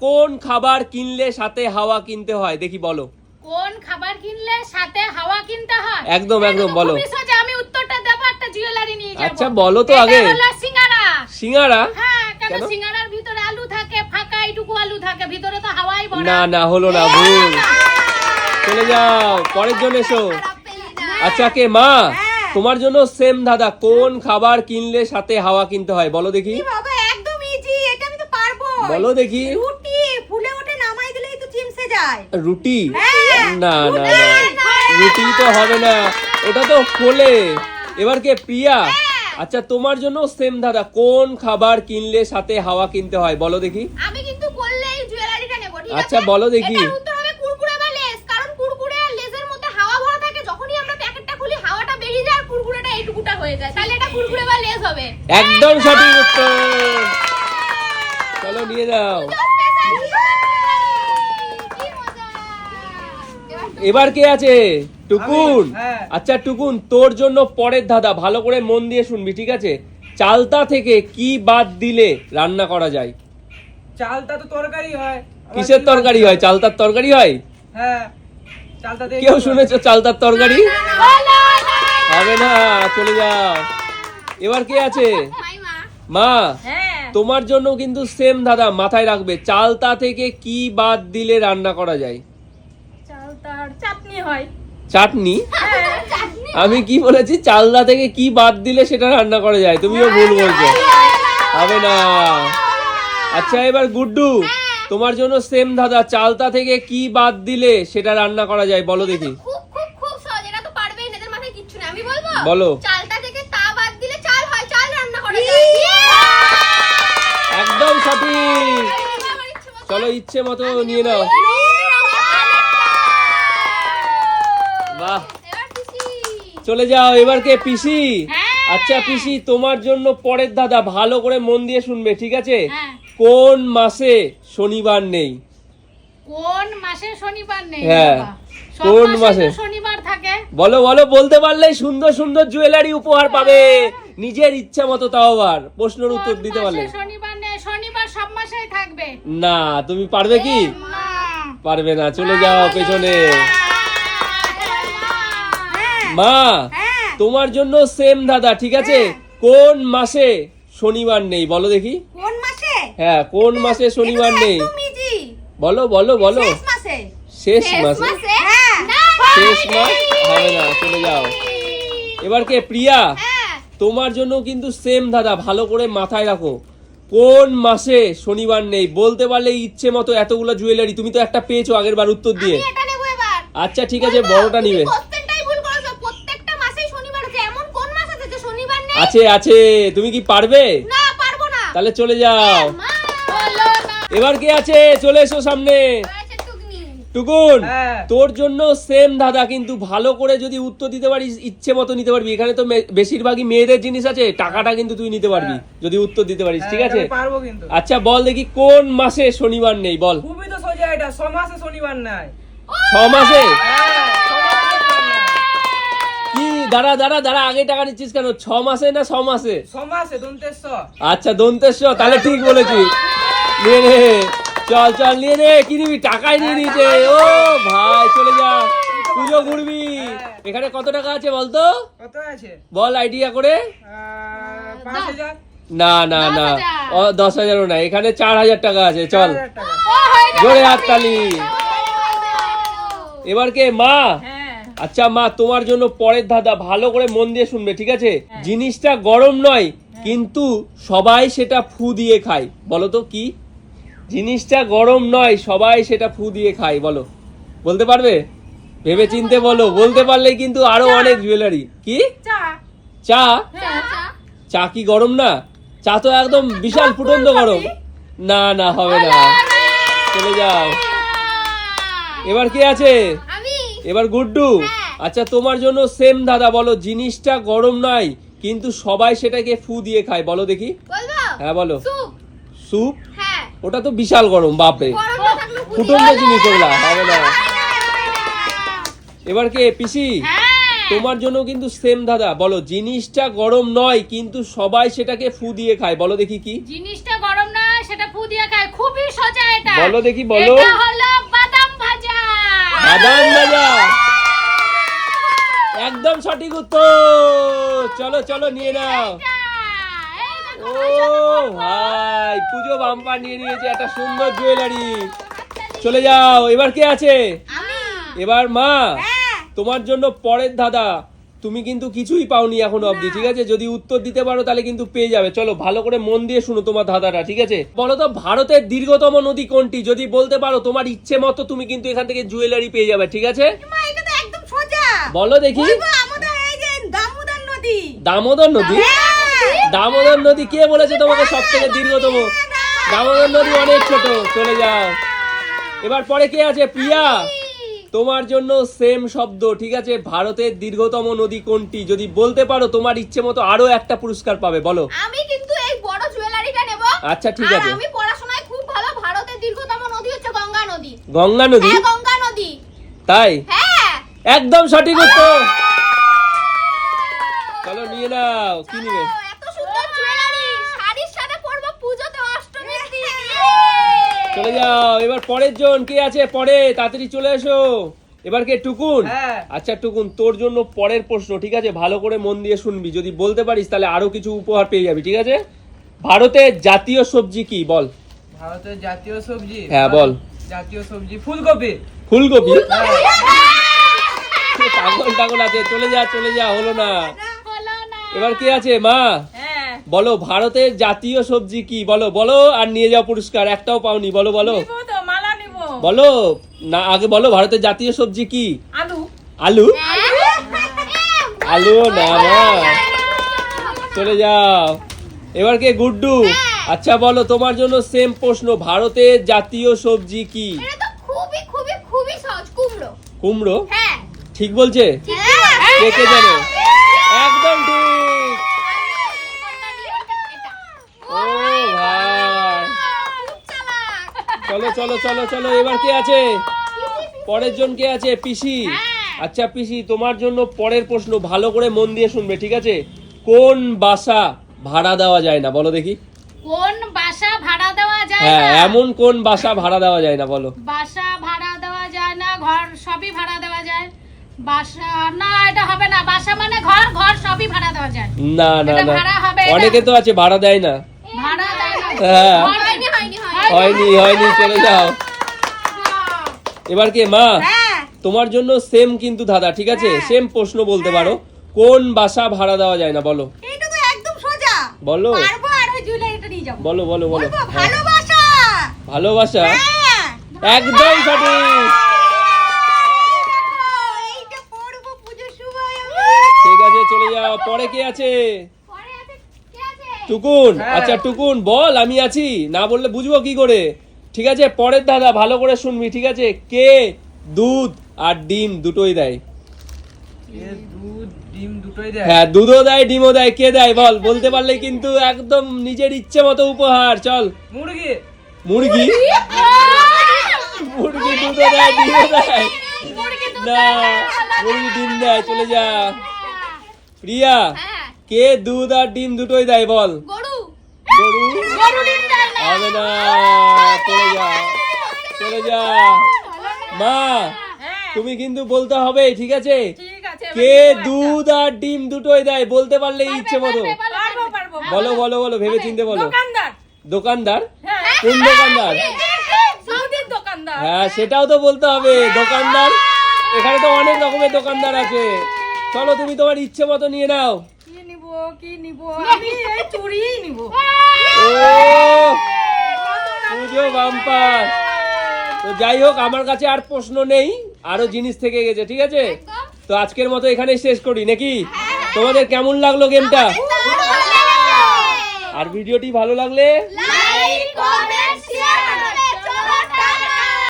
কোন খাবার কিনলে সাথে হাওয়া কিনতে হয়? দেখি বলো। কোন খাবার কিনলে সাথে হাওয়া কিনতে হয়? একদম, একদম, বলো। সোজা, আমি উত্তরটা দেবো একটা জুয়েলারি নিয়ে যাব। আচ্ছা, বলো তো আগে। হলো সিঙ্গারা। সিঙ্গারা? হ্যাঁ কেন? সিঙ্গারার ভিতরে আলু থাকে ফাঁকা এইটুকু আলু থাকে ভিতরে তো হাওয়াই ভরা। না না হলো না ভুল। চলে যাও পরের জন্য এসো। আচ্ছা কে? মা? তোমার জন্য সেম দাদা কোন খাবার কিনলে সাথে হাওয়া কিনতে হয়? বলো দেখি। বাবা একদম ইজি এটা আমি তো পারব। বলো দেখি। রুটি? হ্যাঁ। না না না। রুটি তো হবে না। ওটা তো ফোলে। এবার কে? প্রিয়া। আচ্ছা তোমার জন্য সেম দাদা কোন খাবার কিনলে সাথে হাওয়া কিনতে হয়? বলো দেখি। আমি কিন্তু করলে এই জুয়েলারিটা নেব ঠিক আচ্ছা, বলো দেখি। এটার উত্তর হবে কুরকুরে বা লেস। কারণ কুরকুরে আর লেসের মধ্যে হাওয়া ভরা থাকে যখনই আমরা প্যাকেটটা খুলি হাওয়াটা বেরিয়ে যায় আর কুরকুরেটা এইটুকুটা হয়ে যায়। তাহলে এটা কুরকুরে বা লেস হবে। একদম সঠিক উত্তর। চলো নিয়ে যাও কি মজা এবার কে আছে? টুকুন। হ্যাঁ। আচ্ছা টুকুন তোর জন্য পরের দাদা ভালো করে মন দিয়ে শুনবি ঠিক আছে? চালতা থেকে কি বাদ দিলে রান্না করা যায়? চালটা তো তরকারি হয়। কিসের তরকারি হয়? চালতার তরকারি হয়? হ্যাঁ কেউ শুনেছো চালতার তরকারি। হবে না চলে যাও। এবার কে আছে? মা হ্যাঁ। তোমার জন্য কিন্তু সেম দাদা মাথায় রাখবে। চালতা থেকে কি বাদ দিলে রান্না করা যায়? তার চাটনি হয়। চাটনি? চাটনি আমি কি বলেছি? চালদা থেকে কি বাদ দিলে সেটা রান্না করা যায়? তুমিও ভুল বলছো। হবে না। আচ্ছা এবার গুড্ডু তোমার জন্য সেম দাদা চালতা থেকে কি বাদ দিলে সেটা রান্না করা যায়? বলো দেখি। খুব খুব খুব সহজ। এটা তো পারবেই না এদের মাথায় কিচ্ছু না আমি বলব বলো। চালটা থেকে তা বাদ দিলে চাল হয় চাল রান্না করা যায়। একদম সঠিক। চলো ইচ্ছে মতো নিয়ে নাও। বাহ। চলে যাও এবার কে? পিসি? হ্যাঁ। আচ্ছা পিসি তোমার জন্য পরের দাদা ভালো করে মন দিয়ে শুনবে ঠিক আছে? হ্যাঁ। কোন মাসে শনিবার নেই? কোন মাসে শনিবার নেই? হ্যাঁ। কোন মাসে? শনিবার থাকে। বলো বলো বলতে পারলেই সুন্দর সুন্দর জুয়েলারি উপহার পাবে। নিজের ইচ্ছা মতো তাও আবার। প্রশ্নের উত্তর দিতে পারলে। শনিবার নেই? শনিবার সব মাসেই থাকবে। না তুমি পারবে কি। পারবে না চলে যাও পেছনে। মা হ্যাঁ। তোমার জন্য সেম দাদা ঠিক আছে? কোন মাসে শনিবার নেই? বলো দেখি। কোন মাসে? হ্যাঁ কোন মাসে শনিবার নেই? বলো বলো বলো। শেষ মাসে। শেষ মাসে? হ্যাঁ। হবে না চলে যাও। এবার কে প্রিয়া? হ্যাঁ। তোমার জন্য কিন্তু সেম দাদা ভালো করে মাথায় রাখো। কোন মাসে শনিবার নেই? বলতে পারলে ইচ্ছে মতো এতগুলো জুয়েলারি তুমি তো একটা পেয়েছ আগের বার উত্তর দিয়ে। আমি এটা নেব এবার। আচ্ছা ঠিক আছে বড়টা নিবে প্রত্যেকটাই ভুল করেছ প্রত্যেকটা মাসেই শনিবার আছে এমন কোন মাস আছে যে শনিবার নেই আছে আছে। তুমি কি পারবে? না পারব না। তাহলে চলে যাও। এবার কে আছে? চলে এসো সামনে। টুকুন। হ্যাঁ। তোর জন্য সেম দাদা কিন্তু ভালো করে যদি উত্তর দিতে পারিস ইচ্ছে মতো নিতে পারবি। এখানে তো বেশিরভাগই মেয়েদের জিনিস আছে টাকাটা কিন্তু তুই নিতে পারবি যদি উত্তর দিতে পারিস হ্যাঁ, ঠিক আছে? আমি পারব কিন্তু। আচ্ছা বল দেখি কোন মাসে শনিবার নেই? বল। খুবই তো সোজা এটা ছ মাসে শনিবার নাই। ছ মাসে? হ্যাঁ ছ মাসে শনিবার নাই। কি দাঁড়া দাঁড়া দাঁড়া আগে টাকা নিচ্ছিস কেন? ছ মাসে না ছ মাসে? ছ মাসে দন্তের আচ্ছা দন্তেশ্বর তাহলে ঠিক বলেছি। নিয়ে নে চল চল নিয়ে নে কি নিবি? টাকাই নিয়ে নিতে। ও ভাই চলে যা। পুজো ঘুরবি। এখানে কত টাকা আছে বলতো? কত আছে? বল আইডিয়া করে। না না দশ না। হাজার। ও দশ হাজারও না। এখানে চার হাজার টাকা আছে চল। হয়ে জোরে হাততালি। এবার কে? মা? হ্যাঁ। আচ্ছা মা তোমার জন্য পরের দাদা ভালো করে মন দিয়ে শুনবে ঠিক আছে? জিনিসটা গরম নয় কিন্তু সবাই সেটা ফু দিয়ে খায়। বলো তো কি? জিনিসটা গরম নয় সবাই সেটা ফু দিয়ে খায় বলো। বলতে পারবে? ভেবে চিনতে বলো। বলতে পারলে কিন্তু আরও অনেক জুয়েলারি। কি? চা। চা? চা, কি গরম না? চা তো একদম বিশাল ফুটন্ত গরম। না না হবে না। চলে যাও। এবার কে আছে? এবার গুড্ডু হ্যাঁ। আচ্ছা তোমার জন্য সেম দাদা বলো জিনিসটা গরম নয় কিন্তু সবাই সেটাকে ফু দিয়ে খায় বলো দেখি। হ্যাঁ বলো। স্যুপ। হ্যাঁ। ওটা তো বিশাল গরম বাপরে। ফুটন্ত জিনিস ওগুলা হবে না। এবার কে? পিসি? হ্যাঁ। তোমার জন্য কিন্তু সেম দাদা বলো জিনিসটা গরম নয় কিন্তু সবাই সেটাকে ফু দিয়ে খায় বলো দেখি কি। জিনিসটা গরম না সেটা ফু দিয়ে খায়। খুবই সোজা এটা। বলো দেখি, বলো। এটা হলো বাদাম ভাজা একদম সঠিক উত্তর। চলো চলো নিয়ে নাও। ও ভাই পুজো বাম্পার নিয়ে নিয়েছে একটা সুন্দর জুয়েলারি চলে যাও এবার কে আছে? এবার মা। হ্যাঁ। তোমার জন্য পরের দাদা তুমি কিন্তু কিছুই পাওনি এখন অবধি ঠিক আছে? যদি উত্তর দিতে পারো তাহলে কিন্তু পেয়ে যাবে। চলো ভালো করে মন দিয়ে শুনো তোমার দাদাটা ঠিক আছে? বলো তো ভারতের দীর্ঘতম নদী কোনটি? যদি বলতে পারো তোমার ইচ্ছে মতো তুমি কিন্তু এখান থেকে জুয়েলারি পেয়ে যাবে ঠিক আছে? বলো দেখি। বলব আমাদের এই যে দামোদর নদী। দামোদর নদী? হ্যাঁ দামোদর নদী। কে বলেছে তোমাকে সব থেকে দীর্ঘতম? দামোদর নদী অনেক ছোট চলে যাও। এবার পরে কে আছে? প্রিয়া। তোমার জন্য সেম শব্দ ঠিক আছে? ভারতের দীর্ঘতম নদী কোনটি? যদি বলতে পারো তোমার ইচ্ছে মতো আরও একটা পুরস্কার পাবে বলো। আমি কিন্তু এই বড় জুয়েলারিটা নেব। আচ্ছা, ঠিক আছে। আমি পড়াশোনায় খুব ভালো ভারতের দীর্ঘতম নদী হচ্ছে গঙ্গা নদী। গঙ্গা নদী? হ্যাঁ গঙ্গা নদী। তাই? হ্যাঁ। একদম সঠিক উত্তর। চলো নিয়ে নাও। কি নিবে চলো, এত সুন্দর জুয়েলারি শাড়ির সাথে পরবো পুজোতে অষ্টমীর দিন চলে যাও। এবার পরের জন কে আছে? পরে তাড়াতাড়ি চলে এসো। এবার কে? টুকুন? হ্যাঁ। আচ্ছা টুকুন তোর জন্য পরের প্রশ্ন ঠিক আছে? ভালো করে মন দিয়ে শুনবি। যদি বলতে পারিস তাহলে আরও কিছু উপহার পেয়ে যাবি ঠিক আছে? ভারতের জাতীয় সবজি কি? বল। ভারতের জাতীয় সবজি? হ্যাঁ, বল। জাতীয় সবজি ফুলকপি। ফুলকপি? পাগল টাগল আছে। চলে যা চলে যা হলো না। হলো না। এবার কে আছে? মা? হ্যাঁ। বলো ভারতের জাতীয় সবজি কি? বলো বলো আর নিয়ে যাও পুরস্কার। একটাও পাওনি। বলো বলো। নিবো তো মালা নিবো। বলো না আগে বলো ভারতের জাতীয় সবজি কি? আলু। আলু? আলু না চলে যাও। এবার কে? গুড্ডু। আচ্ছা বলো তোমার জন্য সেম প্রশ্ন ভারতের জাতীয় সবজি কি? খুবই খুবই খুবই সহজ কুমড়ো। কুমড়ো? হ্যাঁ। ঠিক বলছে। কে কে জানো একদম ঠিক ও ভাই চলো চলো চলো এবার কে আছে? পরের জন কে আছে? পিসি। আচ্ছা পিসি তোমার জন্য পরের প্রশ্ন ভালো করে মন দিয়ে শুনবে ঠিক আছে? কোন বাসা ভাড়া দেওয়া যায় না? বলো দেখি। কোন বাসা ভাড়া দেওয়া যায় হ্যাঁ না? এমন কোন বাসা ভাড়া দেওয়া যায় না বলো। বাসা ভাড়া দেওয়া যায় না ঘর সবই ভাড়া দেওয়া যায়। বাসা না এটা হবে না বাসা মানে ঘর ঘর সবই ভাড়া দেওয়া যায়। না না ভাড়া হবে না। অনেকে তো আছে ভাড়া দেয় না। ভাড়া দেয় না। হ্যাঁ। হয়নি হয়নি চলে যাও। এবার কে মা? হ্যাঁ। তোমার জন্য সেম কিন্তু দাদা ঠিক আছে? হ্যাঁ। সেম প্রশ্ন বলতে পারো। কোন বাসা ভাড়া দেওয়া যায় না বলো। এটা তো একদম সোজা। বলো। পারব আর ওই জুয়েলারিটা নিয়ে যাব। বলো বলো বলো। হ্যাঁ। ভালোবাসা। ভালোবাসা? হ্যাঁ। একদম সঠিক। ঠিক আছে চলে যাও। পরে কে আছে? টুকুন হ্যাঁ। আচ্ছা টুকুন বল আমি আছি। না বললে বুঝব কি করে? ঠিক আছে পরের দাদা ভালো করে শুনবি ঠিক আছে? কে দুধ আর ডিম দুটোই দেয়? এ দুধ ডিম দুটোই দেয়? হ্যাঁ দুধও দেয় ডিমও দেয় কে দেয় বল? বলতে পারলে কিন্তু একদম নিজের ইচ্ছে মতো উপহার চল। মুরগি। মুরগি? মুরগি দুধও দেয় ডিমও দেয়। না মুরগি ডিম দেয় চলে যা। প্রিয়া হ্যাঁ। কে দুধ আর ডিম দুটোই দেয় বল? গরু। গরু? হবে না চলে যা চলে যা। মা তুমি কিন্তু বলতে হবে ঠিক আছে? কে দুধ আর ডিম দুটোই দেয় বলতে পারলে ইচ্ছে মতো। পারব পারব বলো বলো বলো ভেবে চিনতে বলো। দোকানদার। দোকানদার? হ্যাঁ। কোন দোকানদার? হ্যাঁ সেটাও তো বলতে হবে। দোকানদার এখানে তো অনেক রকমের দোকানদার আছে। চলো তুমি তোমার ইচ্ছে মতো নিয়ে নাও। কি নিব? আমি এই চুড়িই নিব। ও! পুজো বাম্পার। তো যাই হোক আমার কাছে আর প্রশ্ন নেই আরও জিনিস থেকে গেছে ঠিক আছে? তো আজকের মতো এখানেই শেষ করি নাকি? তোমাদের কেমন লাগল গেমটা? আর ভিডিওটি ভালো লাগলে